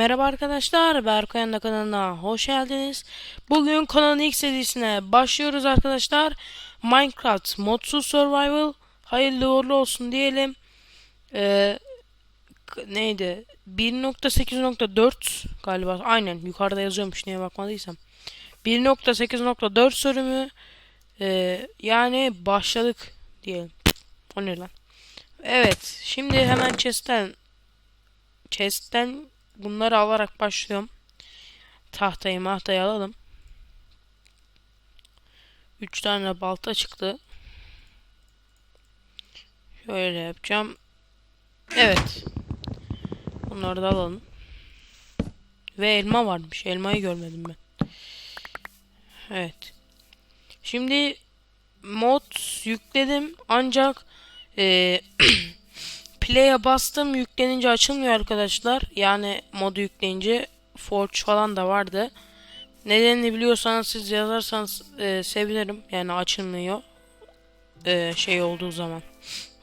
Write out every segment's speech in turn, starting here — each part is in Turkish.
Merhaba arkadaşlar, Berkay'ın kanalına hoş geldiniz. Bugün kanalın ilk serisine başlıyoruz arkadaşlar. Minecraft Modsuz Survival hayırlı uğurlu olsun diyelim. Ee, neydi? 1.8.4 galiba. Aynen yukarıda yazıyormuş niye bakmadıysam. 1.8.4 sürümü ee, yani başladık diyelim. O ne lan? Evet, şimdi hemen chest'ten chest'ten bunları alarak başlıyorum. Tahtayı mahtayı alalım. 3 tane balta çıktı. Şöyle yapacağım. Evet. Bunları da alalım. Ve elma varmış. Elmayı görmedim ben. Evet. Şimdi mod yükledim ancak eee Play'e bastım yüklenince açılmıyor arkadaşlar. Yani modu yükleyince Forge falan da vardı. Nedenini biliyorsanız siz yazarsanız e, sevinirim. Yani açılmıyor. E, şey olduğu zaman.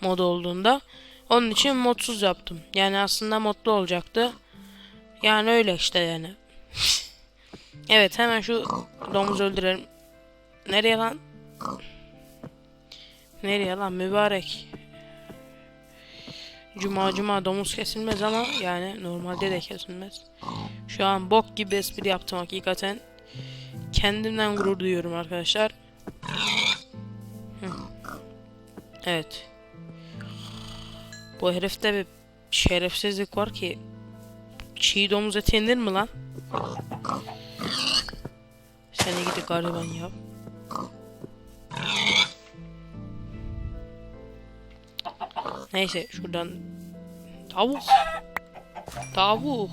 Mod olduğunda. Onun için modsuz yaptım. Yani aslında modlu olacaktı. Yani öyle işte yani. evet hemen şu domuzu öldürelim. Nereye lan? Nereye lan mübarek? Cuma cuma domuz kesilmez ama yani normalde de kesilmez. Şu an bok gibi espri yaptım hakikaten. Kendimden gurur duyuyorum arkadaşlar. Evet. Bu herifte bir şerefsizlik var ki çiğ domuz eti yenir mi lan? Seni gidi gariban ya. Neyse şuradan tavuk. Tavuk.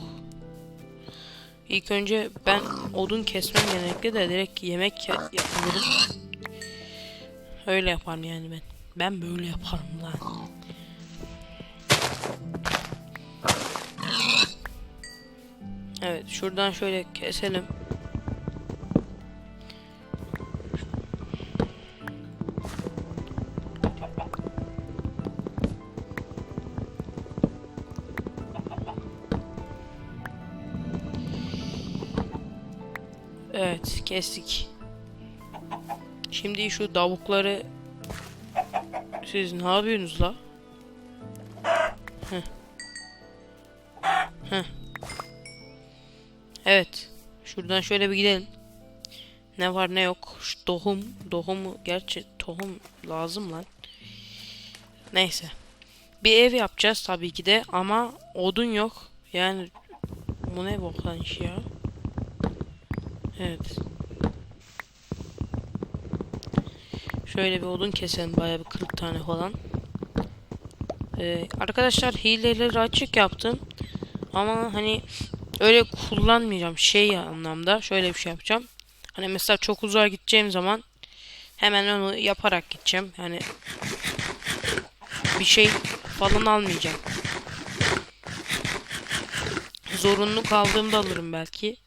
İlk önce ben odun kesmem genellikle de direkt yemek ya- yapıyorum. Öyle yaparım yani ben. Ben böyle yaparım lan. Evet şuradan şöyle keselim. Evet kestik. Şimdi şu tavukları siz ne yapıyorsunuz la? Heh. Heh. Evet. Şuradan şöyle bir gidelim. Ne var ne yok. Şu tohum. Tohumu gerçi tohum lazım lan. Neyse. Bir ev yapacağız tabii ki de ama odun yok. Yani bu ne boktan iş ya. Evet. Şöyle bir odun keselim bayağı bir 40 tane falan. Ee, arkadaşlar hileleri açık yaptım. Ama hani öyle kullanmayacağım şey anlamda. Şöyle bir şey yapacağım. Hani mesela çok uzağa gideceğim zaman hemen onu yaparak gideceğim. Yani bir şey falan almayacağım. Zorunlu kaldığımda alırım belki.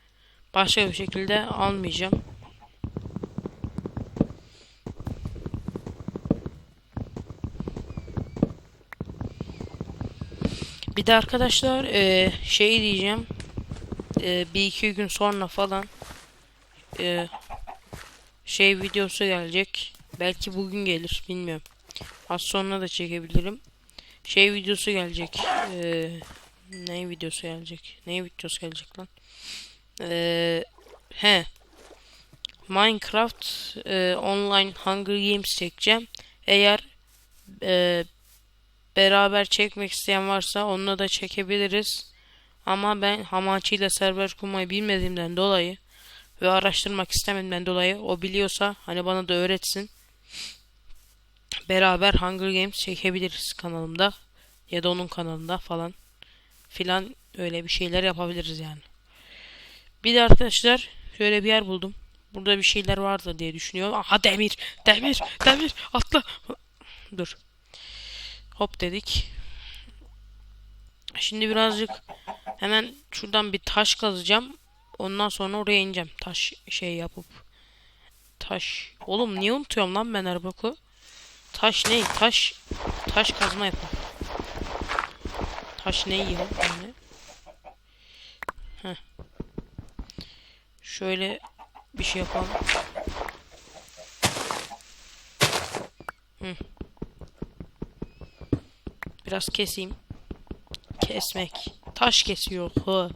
Başka bir şekilde almayacağım. Bir de arkadaşlar eee, şey diyeceğim. Eee, bir iki gün sonra falan eee, şey videosu gelecek. Belki bugün gelir bilmiyorum. Az sonra da çekebilirim. Şey videosu gelecek. Eee ne videosu gelecek? Ne videosu gelecek lan? Eee he. Minecraft eee, online Hunger Games çekeceğim. Eğer eee, beraber çekmek isteyen varsa onunla da çekebiliriz. Ama ben Hamachi ile server kurmayı bilmediğimden dolayı ve araştırmak istemediğimden dolayı o biliyorsa hani bana da öğretsin. Beraber Hunger Games çekebiliriz kanalımda ya da onun kanalında falan filan öyle bir şeyler yapabiliriz yani. Bir de arkadaşlar şöyle bir yer buldum. Burada bir şeyler vardır diye düşünüyorum. Aha demir, demir, demir, atla. Dur. Hop dedik. Şimdi birazcık hemen şuradan bir taş kazacağım. Ondan sonra oraya ineceğim. Taş şey yapıp. Taş. Oğlum niye unutuyorum lan ben her boku? Taş ne? Taş. Taş kazma yapalım. Taş ne yiyor? Yani. Heh. Şöyle bir şey yapalım. Hı. Biraz keseyim. Kesmek. Taş kesiyor. Hı.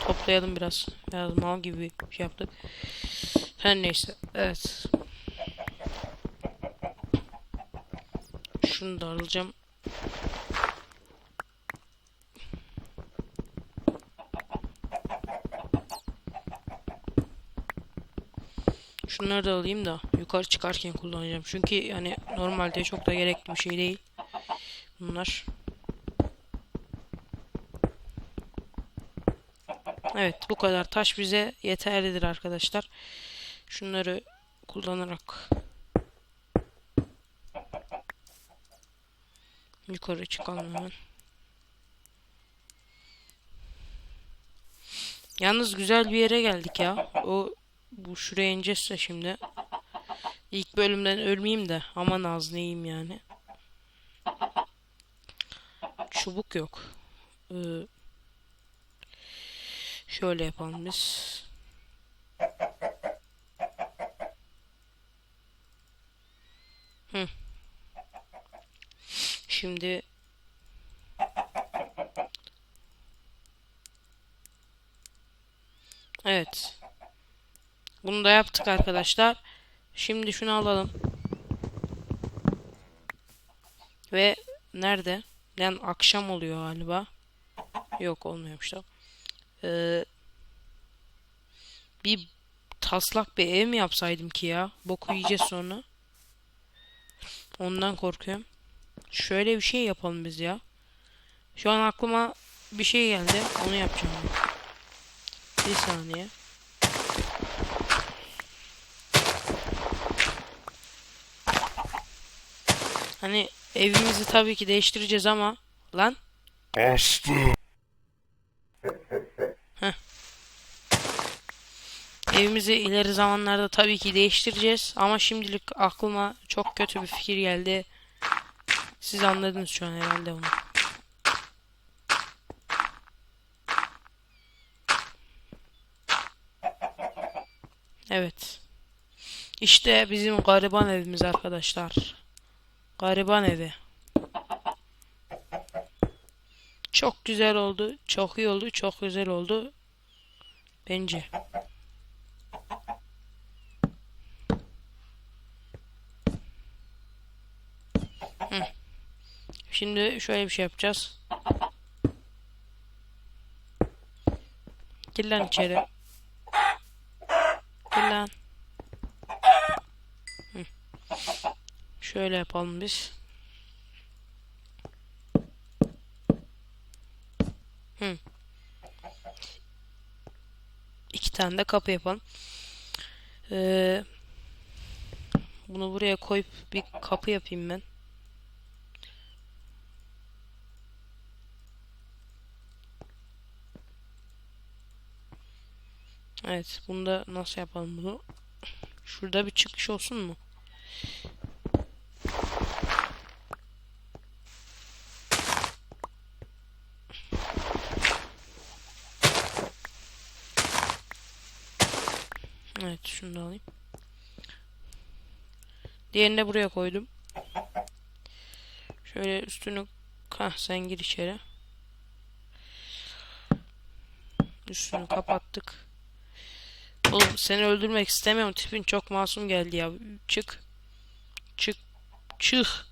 Toplayalım biraz. Biraz mal gibi bir şey yaptık. Her neyse. Evet. Şunu da alacağım. Şunları da alayım da yukarı çıkarken kullanacağım. Çünkü yani normalde çok da gerekli bir şey değil. Bunlar. Evet bu kadar taş bize yeterlidir arkadaşlar. Şunları kullanarak yukarı çıkalım hemen. Yalnız güzel bir yere geldik ya. O bu şuraya ineceğiz şimdi. İlk bölümden ölmeyeyim de aman ağzını yiyeyim yani. Çubuk yok. Ee, şöyle yapalım biz. Hı. Şimdi Evet. Bunu da yaptık arkadaşlar. Şimdi şunu alalım. Ve nerede? Yani akşam oluyor galiba. Yok olmuyormuş da. Ee, bir taslak bir ev mi yapsaydım ki ya? Boku yiyeceğiz sonra. Ondan korkuyorum. Şöyle bir şey yapalım biz ya. Şu an aklıma bir şey geldi. Onu yapacağım. Bir saniye. Hani evimizi tabii ki değiştireceğiz ama lan Bastı. evimizi ileri zamanlarda tabii ki değiştireceğiz ama şimdilik aklıma çok kötü bir fikir geldi. Siz anladınız şu an herhalde onu. Evet. İşte bizim gariban evimiz arkadaşlar. Gariban evi. Çok güzel oldu. Çok iyi oldu. Çok güzel oldu. Bence. Şimdi şöyle bir şey yapacağız. Gir lan içeri. Gir lan. Hı. Şöyle yapalım biz. Hı. İki tane de kapı yapalım. Ee, bunu buraya koyup bir kapı yapayım ben. Evet, bunu da nasıl yapalım bunu? Şurada bir çıkış olsun mu? Evet şunu da alayım. Diğerini de buraya koydum. Şöyle üstünü Hah sen gir içeri. Üstünü kapattık. Oğlum seni öldürmek istemiyorum. Tipin çok masum geldi ya. Çık. Çık. Çık.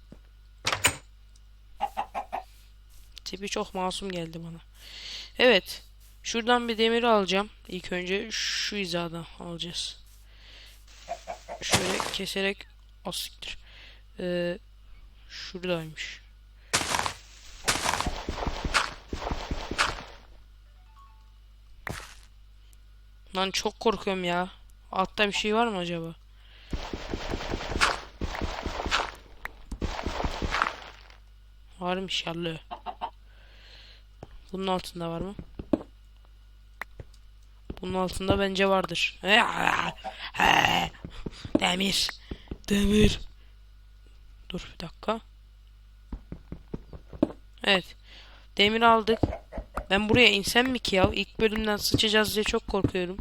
Tipi çok masum geldi bana. Evet. Şuradan bir demir alacağım. İlk önce şu hizadan alacağız. Şöyle keserek asiktir. Ee, şuradaymış. Lan çok korkuyorum ya. Altta bir şey var mı acaba? Varmış yalı. Bunun altında var mı? Bunun altında bence vardır. Demir. Demir. Dur bir dakika. Evet. Demir aldık. Ben buraya insem mi ki ya? İlk bölümden sıçacağız diye çok korkuyorum.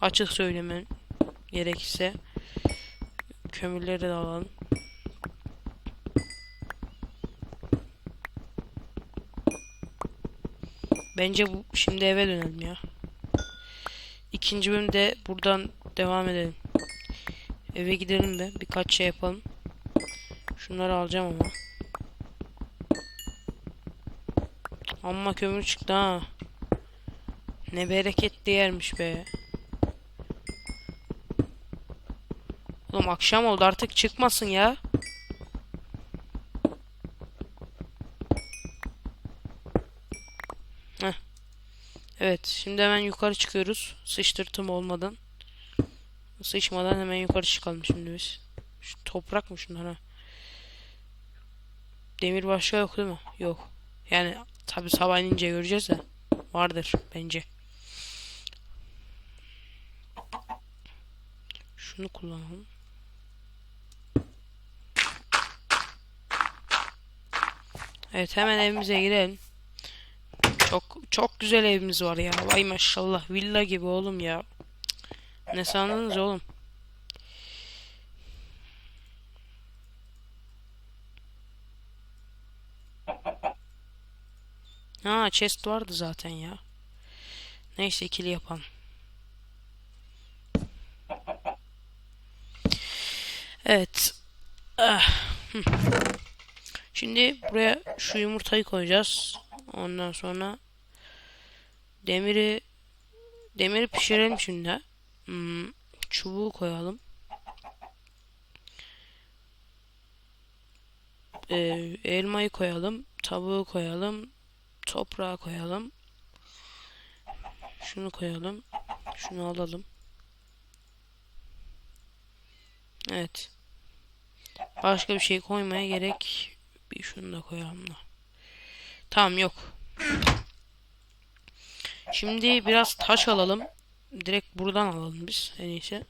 Açık söylemem gerekirse. Kömürleri de alalım. Bence bu şimdi eve dönelim ya. İkinci bölümde buradan devam edelim. Eve gidelim de birkaç şey yapalım. Şunları alacağım ama. Amma kömür çıktı ha. Ne bereketli yermiş be. Oğlum akşam oldu artık çıkmasın ya. Heh. Evet şimdi hemen yukarı çıkıyoruz. Sıçtırtım olmadan. Sıçmadan hemen yukarı çıkalım şimdi biz. Şu toprak mı şunlar ha? Demir başka yok değil mi? Yok. Yani tabi sabah inince göreceğiz de. Vardır bence. Şunu kullanalım. Evet hemen evimize girelim. Çok çok güzel evimiz var ya. Vay maşallah villa gibi oğlum ya. Ne sandınız oğlum? Ha chest vardı zaten ya. Neyse ikili yapalım. Evet. Ah. Şimdi buraya şu yumurtayı koyacağız. Ondan sonra demiri demiri pişirelim şimdi. Hmm, çubuğu koyalım. Ee, elmayı koyalım. Tavuğu koyalım. Toprağı koyalım. Şunu koyalım. Şunu alalım. Evet. Başka bir şey koymaya gerek. Bir şunu da koyalım da. Tamam yok. Şimdi biraz taş alalım. Direkt buradan alalım biz en iyisi.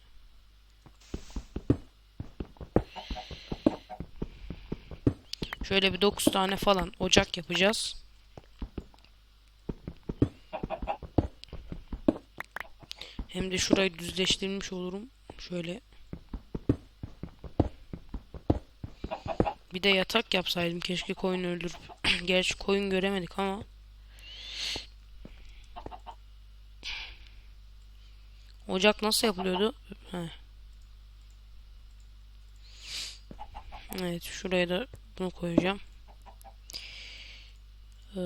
Şöyle bir 9 tane falan ocak yapacağız. Hem de şurayı düzleştirmiş olurum. Şöyle. Bir de yatak yapsaydım keşke koyun öldürüp. Gerçi koyun göremedik ama. Ocak nasıl yapılıyordu? He. Evet şuraya da bunu koyacağım. Ee,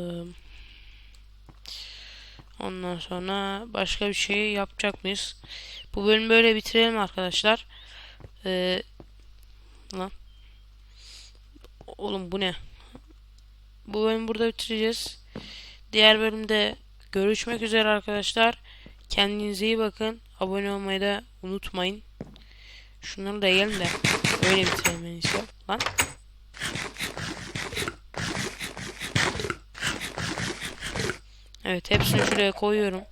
ondan sonra başka bir şey yapacak mıyız? Bu bölümü böyle bitirelim arkadaşlar. Ee, lan. Oğlum bu ne? Bu bölümü burada bitireceğiz. Diğer bölümde görüşmek üzere arkadaşlar. Kendinize iyi bakın. Abone olmayı da unutmayın. Şunları da yiyelim de öyle bitirelim iyisi. Lan. Evet hepsini şuraya koyuyorum.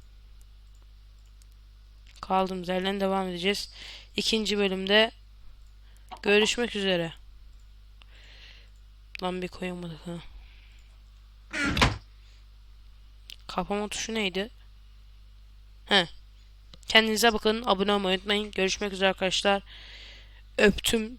Kaldığımız yerden devam edeceğiz. İkinci bölümde görüşmek üzere. Lan bir koyamadık ha. Kapama tuşu neydi? He. Kendinize bakın. Abone olmayı unutmayın. Görüşmek üzere arkadaşlar. Öptüm.